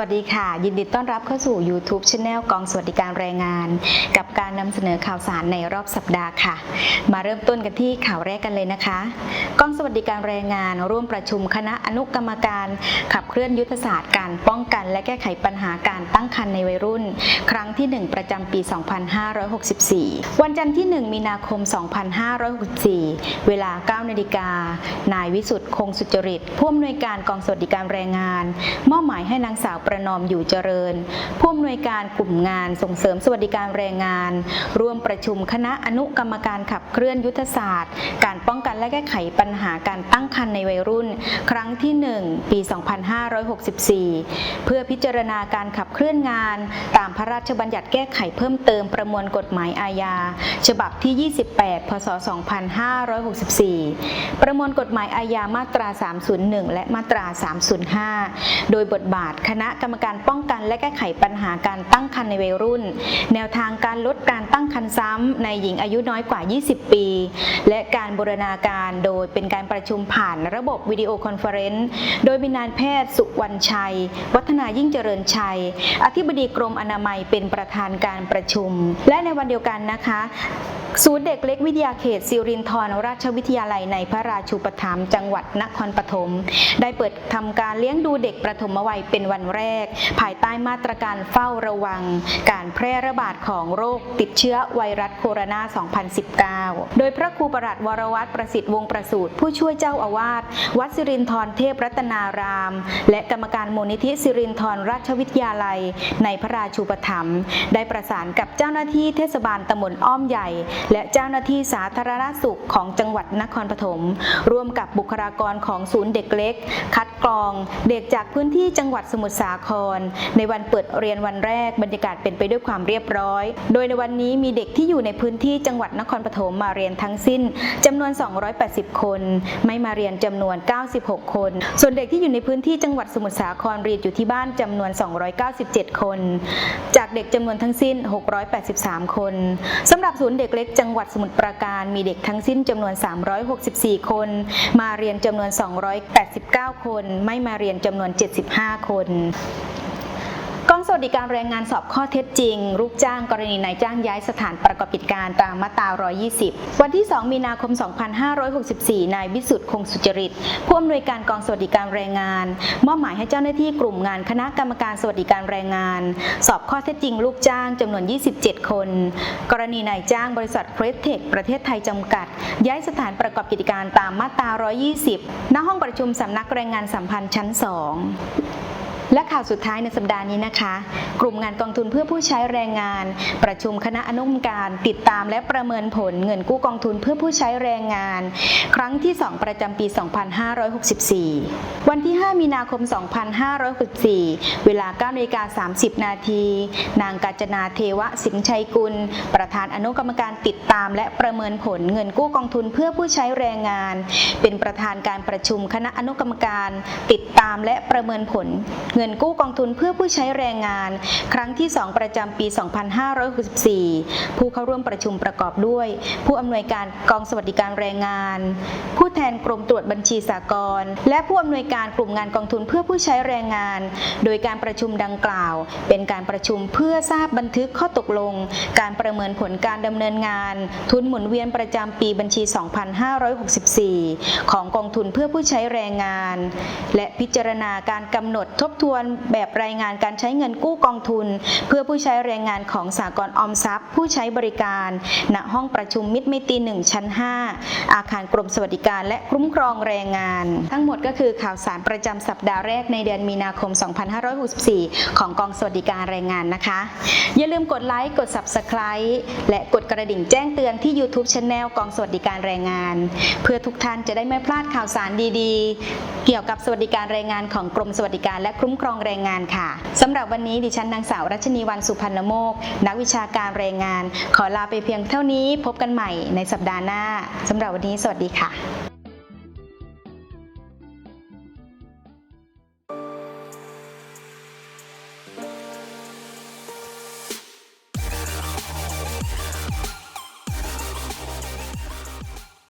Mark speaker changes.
Speaker 1: วัสดีค่ะ ยินดีต้อนรับเข้าสู่ YouTube Channel กองสวัสดิการแรงงาน กับการนำเสนอข่าวสารในรอบสัปดาห์ค่ะ มาเริ่มต้นกันที่ข่าวแรกกันเลยนะคะ กองสวัสดิการแรงงาน ร่วมประชุมคณะอนุกรรมการ ขับเคลื่อนยุทธศาสตร์การป้องกัน และแก้ไขปัญหาการตั้งครรภ์ในวัยรุ่น ครั้งที่ 1 ประจำปี 2564 วันจันทร์ที่ 1 มีนาคม 2564 เวลา 9นาฬิกานายวิสุทธ์คงสุจริตผู้อำนวยการกองสวัสดิการแรงงาน มอบหมายให้นางสาวประนอมอยู่เจริญ ผู้อำนวยการกลุ่มงานส่งเสริมสวัสดิการแรงงาน ร่วมประชุมคณะอนุกรรมการขับเคลื่อนยุทธศาสตร์ การป้องกันและแก้ไขปัญหาการตั้งครรภ์ในวัยรุ่น ครั้งที่ 1 ปี 2564 เพื่อพิจารณาการขับเคลื่อนงาน ตามพระราชบัญญัติแก้ไขเพิ่มเติมประมวลกฎหมายอาญา ฉบับที่ 28 พศ 2564 ประมวลกฎหมายอาญามาตรา 301 และมาตรา 305 โดยบทบาทคณะะกรรมการป้องกันและแก้ไขปัญหาการตั้งครรภ์ในวัยรุ่น แนวทางการลดการตั้งครรภ์ซ้ำในหญิงอายุน้อยกว่า 20 ปี และการบูรณาการโดยเป็นการประชุมผ่านระบบวิดีโอคอนเฟอเรนซ์โดยมีนายแพทย์สุวรรณชัย วัฒนายิ่งเจริญชัย อธิบดีกรมอนามัยเป็นประธานการประชุม และในวันเดียวกันนะคะ ศูนย์เด็กเล็กวิทยาเขตสิรินทรราชวิทยาลัยในพระราชูปถัมภ์จังหวัดนครปฐมได้เปิดทำการเลี้ยงดูเด็กประถมวัยเป็นวันแรก ภายใต้มาตรการเฝ้าระวัง การแพร่ระบาดของโรคติดเชื้อไวรัสโคโรนา 2019 โดยพระครูประหลัดวรวัตรประสิทธิ์วงศ์ประสูตรผู้ช่วยเจ้าอาวาสวัดสิรินทรเทพรัตนาราม และกรรมการมูลนิธิสิรินทรราชวิทยาลัย ในพระราชูปถัมภ์ได้ประสานกับเจ้าหน้าที่เทศบาลตำบลอ้อมใหญ่และเจ้าหน้าที่สาธารณสุขของจังหวัดนครปฐมร่วมกับบุคลากรของศูนย์เด็กเล็ก คัดกรองเด็กจากพื้นที่จังหวัดสมุทรสาคร ในวันเปิดเรียนวันแรกบรรยากาศเป็นไปด้วยความเรียบร้อย โดยในวันนี้มีเด็กที่อยู่ในพื้นที่จังหวัดนครปฐมมาเรียนทั้งสิ้นจำนวน 280 คน ไม่มาเรียนจำนวน 96 คน ส่วนเด็กที่อยู่ในพื้นที่จังหวัดสมุทรสาครเรียนอยู่ที่บ้านจำนวน 297 คน จากเด็กจำนวนทั้งสิ้น 683 คนสำหรับศูนย์เด็กเล็กจังหวัดสมุทรปราการมีเด็กทั้งสิ้นจำนวน 364 คน มาเรียนจำนวน 289 คน ไม่มาเรียนจำนวน 75 คน วัสดิการแรงงานสอบข้อเท็จจริง ลูกจ้างกรณีนายจ้างย้ายสถานประกอบกิจการตามมาตรา 120 วันที่ 2 มีนาคม 2564 นายวิสุทธ์คงสุจริต ผู้อำนวยการกองสวัสดิการแรงงาน มอบหมายให้เจ้าหน้าที่กลุ่มงานคณะกรรมการสวัสดิการแรงงาน สอบข้อเท็จจริง ลูกจ้างจำนวน 27 คน กรณีนายจ้างบริษัทเครสเทคประเทศไทยจำกัด ย้ายสถานประกอบกิจการตามมาตรา 120 ณ ห้องประชุมสำนักแรงงานสัมพันธ์ชั้น 2 และข่าวสุดท้ายในสัปดาห์นี้นะคะ กลุ่มงานกองทุนเพื่อผู้ใช้แรงงาน ประชุมคณะอนุกรรมการติดตามและประเมินผลเงินกู้กองทุนเพื่อผู้ใช้แรงงาน ครั้งที่ 2 ประจำปี 2564 วันที่ 5 มีนาคม 2564 เวลา9นาฬิกา30 นาที นางกาญจนาเทวะสิงชัยกุล ประธานอนุกรรมการติดตาม และประเมินผลเงินกู้กองทุนเพื่อผู้ใช้แรงงาน เป็นประธานการประชุมคณะอนุกรรมการ ติดตามและประเมินผลเงินกู้กองทุนเพื่อผู้ใช้แรงงาน ครั้งที่ 2 ประจำปี 2564 ผู้เข้าร่วมประชุมประกอบด้วย ผู้อำนวยการกองสวัสดิการแรงงาน ผู้แทนกรมตรวจบัญชีสากลและผู้อำนวยการกลุ่มงานกองทุนเพื่อผู้ใช้แรงงาน โดยการประชุมดังกล่าว เป็นการประชุมเพื่อทราบบันทึกข้อตกลง การประเมินผลการดำเนินงาน ทุนหมุนเวียนประจำปีบัญชี 2564 ของกองทุนเพื่อผู้ใช้แรงงาน และพิจารณาการกำหนดทบทวนแบบรายงานการใช้เงินกู้กองทุน เพื่อผู้ใช้แรงงานของสากลออมทรัพย์ ผู้ใช้บริการณห้องประชุมมิตรไมตรีหนึ่งชั้น 5 อาคารกรมสวัสดิการและคุ้มครองแรงงาน ทั้งหมดก็คือข่าวสารประจำสัปดาห์แรกในเดือนมีนาคม 2564 ของกองสวัสดิการแรงงานนะคะ อย่าลืมกดไลค์กด Subscribe และกดกระดิ่งแจ้งเตือนที่ YouTube Channel กองสวัสดิการแรงงาน เพื่อทุกท่านจะได้ไม่พลาดข่าวสารดีๆ เกี่ยวกับสวัสดิการแรงงานของกรมสวัสดิการและคุ้มมครองแรงงานค่ะสำหรับวันนี้ดิฉันนางสาวรัชนีวันสุพรรณโมก นักวิชาการแรงงาน ขอลาไปเพียงเท่านี้พบกันใหม่ในสัปดาห์หน้าสำหรับวันนี้สวัสดีค่ะ